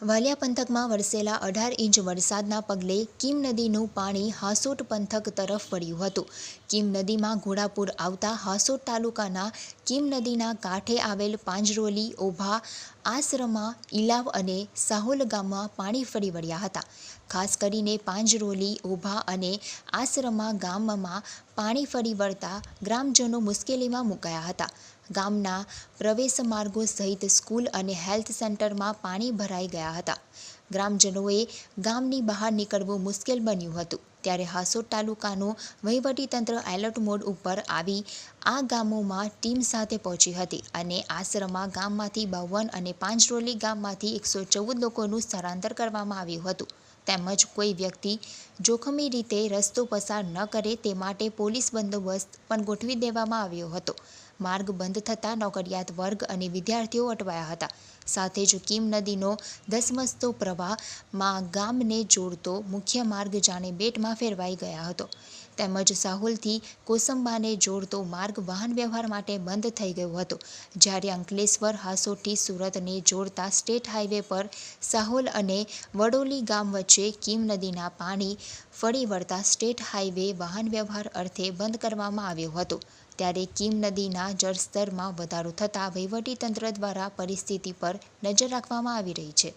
વાલિયા પંથકમાં વરસેલા અઢાર ઇંચ વરસાદના પગલે કીમ નદીનું પાણી હાસોટ પંથક તરફ વળ્યું હતું. કીમ નદીમાં ઘોડાપુર આવતા હાસોટ તાલુકાના કીમ નદીના કાંઠે આવેલ પાંજરોલી, ઓભા આશ્રમમાં ઇલાવ અને સાહોલ ગામમાં પાણી ફરી વળ્યા હતા. ખાસ કરીને પાંજરોલી, ઓભા અને આસરમા ગામમાં પાણી ફરી વળતા ગ્રામજનો મુશ્કેલીમાં મુકાયા હતા. ગામના પ્રવેશ માર્ગો સહિત સ્કૂલ અને હેલ્થ સેન્ટરમાં પાણી ભરાઈ ગયા હતા. ગ્રામજનોએ ગામની બહાર નીકળવું મુશ્કેલ બન્યું હતું. ત્યારે હાસોટ તાલુકાનું વહીવટીતંત્ર એલર્ટ મોડ ઉપર આવી આ ગામોમાં ટીમ સાથે પહોંચી હતી અને આશ્રમમાં ગામમાંથી બાવન અને પાંચરોલી ગામમાંથી એકસો ચૌદ લોકોનું સ્થળાંતર કરવામાં આવ્યું હતું. તેમજ કોઈ વ્યક્તિ જોખમી રીતે રસ્તો પસાર ન કરે તે માટે પોલીસ બંદોબસ્ત પણ ગોઠવી દેવામાં આવ્યો હતો. માર્ગ બંધ થતાં નોકરિયાત વર્ગ અને વિદ્યાર્થીઓ અટવાયા હતા. સાથે જ કીમ નદીનો ધસમસતો પ્રવાહમાં ગામને જોડતો મુખ્ય માર્ગ જાણે બેટમાં ફેરવાઈ ગયા હતો. તેમજ સાહોલથી કોસંબાને જોડતો માર્ગ વાહન વ્યવહાર માટે બંધ થઈ ગયો હતો. જ્યારે અંકલેશ્વર, હાસોટી, સુરતને જોડતા સ્ટેટ હાઈવે પર સાહોલ અને વડોલી ગામ વચ્ચે કીમ નદીના પાણી ફરી વળતા સ્ટેટ હાઈવે વાહન વ્યવહાર અર્થે બંધ કરવામાં આવ્યો હતો. ત્યારે કીમ નદીના જળસ્તરમાં વધારો થતાં વહીવટીતંત્ર દ્વારા પરિસ્થિતિ પર નજર રાખવામાં આવી રહી છે.